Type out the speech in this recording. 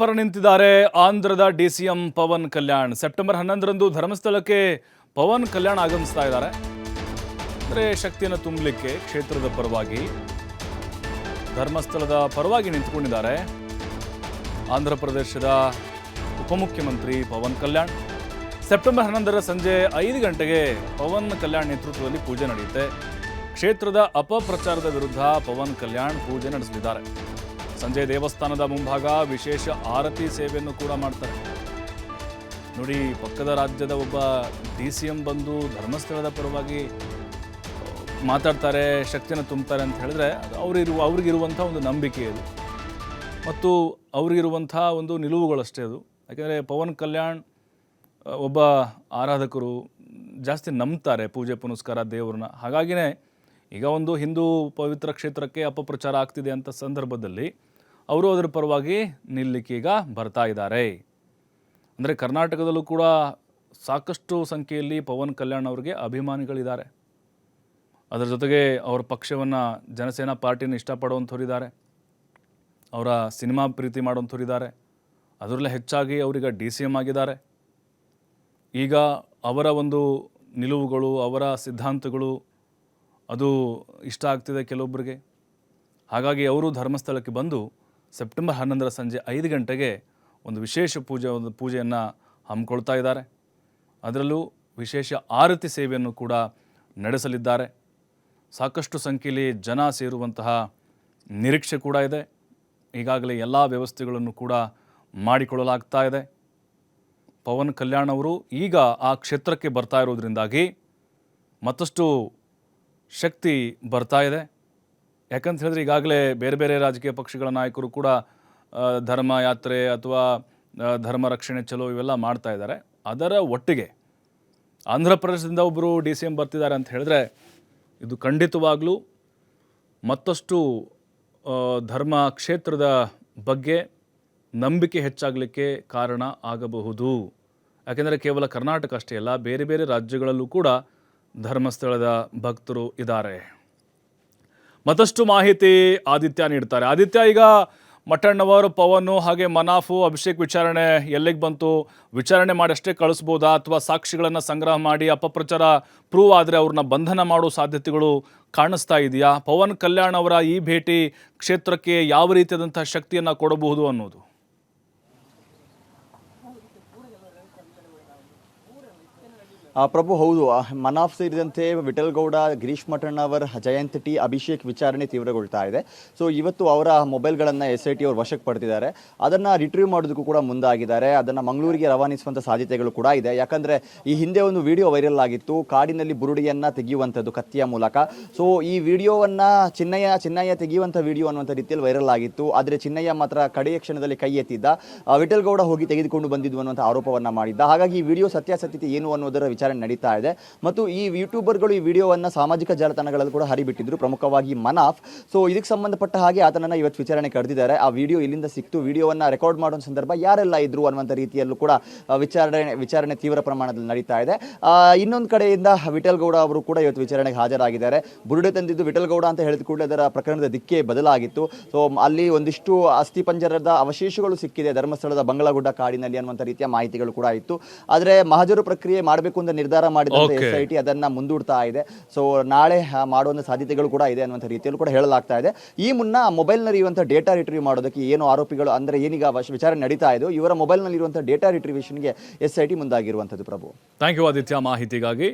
ಪರ ನಿಂತಿದ್ದಾರೆ ಆಂಧ್ರದ D C M Pavan Kalyan. September ಹನ್ನೊಂದರಂದು ಧರ್ಮಸ್ಥಳಕ್ಕೆ ಪವನ್ ಕಲ್ಯಾಣ್ ಆಗಮಿಸ್ತಾ ಇದ್ದಾರೆ. ಅಂದರೆ ಶಕ್ತಿಯನ್ನು ತುಂಬಲಿಕ್ಕೆ ಕ್ಷೇತ್ರದ ಪರವಾಗಿ ಧರ್ಮಸ್ಥಳದ ಪರವಾಗಿ ನಿಂತುಕೊಂಡಿದ್ದಾರೆ ಆಂಧ್ರ ಪ್ರದೇಶದ ಉಪಮುಖ್ಯಮಂತ್ರಿ ಪವನ್ ಕಲ್ಯಾಣ್. ಸೆಪ್ಟೆಂಬರ್ ಹನ್ನೊಂದರ ಸಂಜೆ ಐದು ಗಂಟೆಗೆ ಪವನ್ ಕಲ್ಯಾಣ್ ನೇತೃತ್ವದಲ್ಲಿ ಪೂಜೆ ನಡೆಯುತ್ತೆ. ಕ್ಷೇತ್ರದ ಅಪಪ್ರಚಾರದ ವಿರುದ್ಧ ಪವನ್ ಕಲ್ಯಾಣ್ ಪೂಜೆ ನಡೆಸಲಿದ್ದಾರೆ. ಸಂಜೆ ದೇವಸ್ಥಾನದ ಮುಂಭಾಗ ವಿಶೇಷ ಆರತಿ ಸೇವೆಯನ್ನು ಕೂಡ ಮಾಡ್ತಾರೆ. ನೋಡಿ, ಪಕ್ಕದ ರಾಜ್ಯದ ಒಬ್ಬ ಡಿ ಸಿ ಎಂ ಬಂದು ಧರ್ಮಸ್ಥಳದ ಪರವಾಗಿ ಮಾತಾಡ್ತಾರೆ ಶಕ್ತಿಯನ್ನು ತುಂಬ್ತಾರೆ ಅಂತ ಹೇಳಿದ್ರೆ ಅದು ಅವರಿರುವ, ಅವ್ರಿಗಿರುವಂಥ ಒಂದು ನಂಬಿಕೆ ಅದು. ಮತ್ತು ಅವ್ರಿಗಿರುವಂಥ ಒಂದು ನಿಲುವುಗಳಷ್ಟೇ ಅದು. ಯಾಕೆಂದರೆ ಪವನ್ ಕಲ್ಯಾಣ್ ಒಬ್ಬ ಆರಾಧಕರು ಜಾಸ್ತಿ ನಂಬ್ತಾರೆ ಪೂಜೆ ಪುನಸ್ಕಾರ ದೇವ್ರನ್ನ. ಹಾಗಾಗಿನೇ ಈಗ ಒಂದು ಹಿಂದೂ ಪವಿತ್ರ ಕ್ಷೇತ್ರಕ್ಕೆ ಅಪಪ್ರಚಾರ ಆಗ್ತಿದೆ ಅಂತ ಸಂದರ್ಭದಲ್ಲಿ ಅವರು ಅದರ ಪರವಾಗಿ ನಿಲ್ಲಿಕ್ಕೆ ಈಗ ಬರ್ತಾ ಇದ್ದಾರೆ. ಅಂದರೆ ಕರ್ನಾಟಕದಲ್ಲೂ ಕೂಡ ಸಾಕಷ್ಟು ಸಂಖ್ಯೆಯಲ್ಲಿ ಪವನ್ ಕಲ್ಯಾಣ್ ಅವರಿಗೆ ಅಭಿಮಾನಿಗಳಿದ್ದಾರೆ. ಅದರ ಜೊತೆಗೆ ಅವರ ಪಕ್ಷವನ್ನು ಜನಸೇನಾ ಪಾರ್ಟಿನ ಇಷ್ಟಪಡುವಂಥವ್ರಿದ್ದಾರೆ. ಅವರ ಸಿನಿಮಾ ಪ್ರೀತಿ ಮಾಡುವಂಥವ್ರಿದ್ದಾರೆ. ಅದರಲ್ಲೇ ಹೆಚ್ಚಾಗಿ ಅವರೀಗ ಡಿ ಸಿ ಎಂ ಆಗಿದ್ದಾರೆ. ಈಗ ಅವರ ಒಂದು ನಿಲುವುಗಳು, ಅವರ ಸಿದ್ಧಾಂತಗಳು ಅದು ಇಷ್ಟ ಆಗ್ತಿದೆ ಕೆಲವೊಬ್ಬರಿಗೆ ಹಾಗಾಗಿ ಅವರು ಧರ್ಮಸ್ಥಳಕ್ಕೆ ಬಂದು ಸೆಪ್ಟೆಂಬರ್ ಹನ್ನೊಂದರ ಸಂಜೆ ಐದು ಗಂಟೆಗೆ ಒಂದು ವಿಶೇಷ ಪೂಜೆ, ಒಂದು ಪೂಜೆಯನ್ನು ಹಮ್ಮಿಕೊಳ್ತಾ ಇದ್ದಾರೆ. ಅದರಲ್ಲೂ ವಿಶೇಷ ಆರತಿ ಸೇವೆಯನ್ನು ಕೂಡ ನಡೆಸಲಿದ್ದಾರೆ. ಸಾಕಷ್ಟು ಸಂಖ್ಯೆಯಲ್ಲಿ ಜನ ಸೇರುವಂತಹ ನಿರೀಕ್ಷೆ ಕೂಡ ಇದೆ. ಈಗಾಗಲೇ ಎಲ್ಲ ವ್ಯವಸ್ಥೆಗಳನ್ನು ಕೂಡ ಮಾಡಿಕೊಳ್ಳಲಾಗ್ತಾ ಇದೆ. ಪವನ್ ಕಲ್ಯಾಣ್ ಅವರು ಈಗ ಆ ಕ್ಷೇತ್ರಕ್ಕೆ ಬರ್ತಾ ಇರೋದ್ರಿಂದಾಗಿ ಮತ್ತಷ್ಟು ಶಕ್ತಿ ಬರ್ತಾ ಇದೆ. ಯಾಕಂತ ಹೇಳಿದ್ರೆ ಈಗಾಗಲೇ ಬೇರೆ ಬೇರೆ ರಾಜಕೀಯ ಪಕ್ಷಗಳ ನಾಯಕರು ಕೂಡ ಧರ್ಮ ಯಾತ್ರೆ ಅಥವಾ ಧರ್ಮ ರಕ್ಷಣೆ ಚಲೋ ಇವೆಲ್ಲ ಮಾಡ್ತಾ ಇದ್ದಾರೆ. ಅದರ ಒಟ್ಟಿಗೆ ಆಂಧ್ರ ಪ್ರದೇಶದಿಂದ ಒಬ್ಬರು ಡಿ ಸಿ ಎಂ ಬರ್ತಿದ್ದಾರೆ ಅಂತ ಹೇಳಿದ್ರೆ ಇದು ಖಂಡಿತವಾಗ್ಲೂ ಮತ್ತಷ್ಟು ಧರ್ಮ ಕ್ಷೇತ್ರದ ಬಗ್ಗೆ ನಂಬಿಕೆ ಹೆಚ್ಚಾಗಲಿಕ್ಕೆ ಕಾರಣ ಆಗಬಹುದು. ಯಾಕೆಂದರೆ ಕೇವಲ ಕರ್ನಾಟಕ ಅಷ್ಟೇ ಅಲ್ಲ, ಬೇರೆ ಬೇರೆ ರಾಜ್ಯಗಳಲ್ಲೂ ಕೂಡ ಧರ್ಮಸ್ಥಳದ ಭಕ್ತರು ಇದ್ದಾರೆ. ಮತ್ತಷ್ಟು ಮಾಹಿತಿ ಆದಿತ್ಯ ನೀಡ್ತಾರೆ. ಆದಿತ್ಯ, ಈಗ ಮಠಣ್ಣವರು, ಪವನು ಹಾಗೆ ಮನಾಫು ಅಭಿಷೇಕ್ ವಿಚಾರಣೆ ಎಲ್ಲಿಗೆ ಬಂತು? ವಿಚಾರಣೆ ಮಾಡಿ ಅಷ್ಟೇ ಕಳಿಸ್ಬೋದಾ? ಅಥವಾ ಸಾಕ್ಷಿಗಳನ್ನು ಸಂಗ್ರಹ ಮಾಡಿ ಅಪಪ್ರಚಾರ ಪ್ರೂವ್ ಆದರೆ ಅವ್ರನ್ನ ಬಂಧನ ಮಾಡೋ ಸಾಧ್ಯತೆಗಳು ಕಾಣಿಸ್ತಾ ಇದೆಯಾ? ಪವನ್ ಕಲ್ಯಾಣ್ ಅವರ ಈ ಭೇಟಿ ಕ್ಷೇತ್ರಕ್ಕೆ ಯಾವ ರೀತಿಯಾದಂಥ ಶಕ್ತಿಯನ್ನು ಕೊಡಬಹುದು ಅನ್ನೋದು? ಪ್ರಭು ಹೌದು. ಮನಾಫ್ ಸೇರಿದಂತೆ ವಿಠಲ್ ಗೌಡ ಗಿರೀಶ್ ಅವರ ಜಯಂತ್ ಟಿ ಅಭಿಷೇಕ್ ವಿಚಾರಣೆ ತೀವ್ರಗೊಳ್ತಾ ಇದೆ. ಸೊ ಇವತ್ತು ಅವರ ಮೊಬೈಲ್ಗಳನ್ನು ಎಸ್ ಐ ಟಿ ಅವರು ವಶಕ್ಕೆ ಪಡೆದಿದ್ದಾರೆ ಅದನ್ನು ರಿಟ್ರೀವ್ ಮಾಡೋದಕ್ಕೂ ಕೂಡ ಮುಂದಾಗಿದ್ದಾರೆ. ಅದನ್ನು ಮಂಗಳೂರಿಗೆ ರವಾನಿಸುವಂಥ ಸಾಧ್ಯತೆಗಳು ಕೂಡ ಇದೆ. ಯಾಕಂದರೆ ಈ ಹಿಂದೆ ಒಂದು ವಿಡಿಯೋ ವೈರಲ್ ಆಗಿತ್ತು. ಕಾಡಿನಲ್ಲಿ ಬುರುಡಿಯನ್ನು ತೆಗೆಯುವಂಥದ್ದು ಕತ್ತಿಯ ಮೂಲಕ. ಸೊ ಈ ವಿಡಿಯೋವನ್ನು ಚಿನ್ನಯ್ಯ ಚಿನ್ನಯ್ಯ ತೆಗೆಯುವಂಥ ವಿಡಿಯೋ ಅನ್ನುವಂಥ ರೀತಿಯಲ್ಲಿ ವೈರಲ್ ಆಗಿತ್ತು. ಆದರೆ ಚಿನ್ನಯ್ಯ ಮಾತ್ರ ಕಡೆಯ ಕ್ಷಣದಲ್ಲಿ ಕೈ ಎತ್ತಿದ್ದ. ಆ, ವಿಠಲ್ ಗೌಡ ಹೋಗಿ ತೆಗೆದುಕೊಂಡು ಬಂದಿದ್ದು ಅನ್ನುವಂಥ ಆರೋಪವನ್ನು ಮಾಡಿದ್ದ. ಹಾಗಾಗಿ ಈ ವಿಡಿಯೋ ಸತ್ಯಾಸತ್ಯತೆ ಏನು ಅನ್ನೋದರ ವಿಚಾರಣೆ ನಡೀತಾ ಇದೆ. ಮತ್ತು ಈ ಯೂಟ್ಯೂಬರ್ಗಳು ಈ ವಿಡಿಯೋವನ್ನು ಸಾಮಾಜಿಕ ಜಾಲತಾಣಗಳಲ್ಲಿ ಕೂಡ ಹರಿಬಿಟ್ಟಿದ್ರು, ಪ್ರಮುಖವಾಗಿ ಮನಾಫ್. ಸೊ, ಇದಕ್ಕೆ ಸಂಬಂಧಪಟ್ಟ ಹಾಗೆ ಆತನನ್ನು ಇವತ್ತು ವಿಚಾರಣೆ ಕರೆದಿದ್ದಾರೆ. ಆ ವಿಡಿಯೋ ಇಲ್ಲಿಂದ ಸಿಕ್ತು. ವಿಡಿಯೋವನ್ನು ರೆಕಾರ್ಡ್ ಮಾಡೋ ಸಂದರ್ಭ ಯಾರೆಲ್ಲ ಇದ್ರು ಅನ್ನುವಂಥ ರೀತಿಯಲ್ಲೂ ಕೂಡ ವಿಚಾರಣೆ ವಿಚಾರಣೆ ತೀವ್ರ ಪ್ರಮಾಣದಲ್ಲಿ ನಡೀತಾ ಇದೆ. ಇನ್ನೊಂದು ಕಡೆಯಿಂದ ವಿಠಲ್ ಗೌಡ ಅವರು ಕೂಡ ಇವತ್ತು ವಿಚಾರಣೆಗೆ ಹಾಜರಾಗಿದ್ದಾರೆ. ಬುರುಡೆ ತಂದಿದ್ದು ವಿಠಲ್ ಗೌಡ ಅಂತ ಹೇಳಿದ ಕೂಡಲೇ ಅದರ ಪ್ರಕರಣದ ದಿಕ್ಕೇ ಬದಲಾಗಿತ್ತು. ಸೊ, ಅಲ್ಲಿ ಒಂದಿಷ್ಟು ಅಸ್ಥಿಪಂಜರದ ಅವಶೇಷಗಳು ಸಿಕ್ಕಿದೆ. ಧರ್ಮಸ್ಥಳದ ಬಂಗಳಗುಡ್ಡ ಕಾಡಿನಲ್ಲಿ ಅನ್ನುವಂಥ ರೀತಿಯ ಮಾಹಿತಿಗಳು ಕೂಡ ಇತ್ತು. ಆದರೆ ಮಹಜರು ಪ್ರಕ್ರಿಯೆ ಮಾಡಬೇಕು ಅಂತ ನಿರ್ಧಾರ ಮಾಡಿದಂತ. ಎಸ್ ಐ ಟಿ ಅದನ್ನ ಮುಂದೂಡ್ತಾ ಇದೆ. ಸೊ ನಾಳೆ ಮಾಡುವಂತ ಮಾಡುವಂಥ ಸಾಧ್ಯತೆಗಳು ಕೂಡ ಇದೆ ಅನ್ನುವಂಥ ರೀತಿಯಲ್ಲೂ ಕೂಡ ಹೇಳಲಾಗ್ತಾ ಇದೆ. ಈ ಮುನ್ನ ಮೊಬೈಲ್ನಲ್ಲಿ ಇರುವಂಥ ಡೇಟಾ ರಿಟ್ರೀವ್ ಮಾಡೋದಕ್ಕೆ ಏನು ಆರೋಪಿಗಳು ಅಂದ್ರೆ ಏನೀಗ ವಿಚಾರಣೆ ನಡೀತಾ ಇದೆ ಇವರ ಮೊಬೈಲ್ನಲ್ಲಿ ಇರುವಂತಹ ಡೇಟಾ ರಿಟ್ರಿವೇಶನ್ಗೆ ಎಸ್ ಐ ಟಿ ಮುಂದಾಗಿರುವಂಥದ್ದು ಪ್ರಭು. ಥ್ಯಾಂಕ್ ಯು ಆದಿತ್ಯ ಮಾಹಿತಿಗಾಗಿ.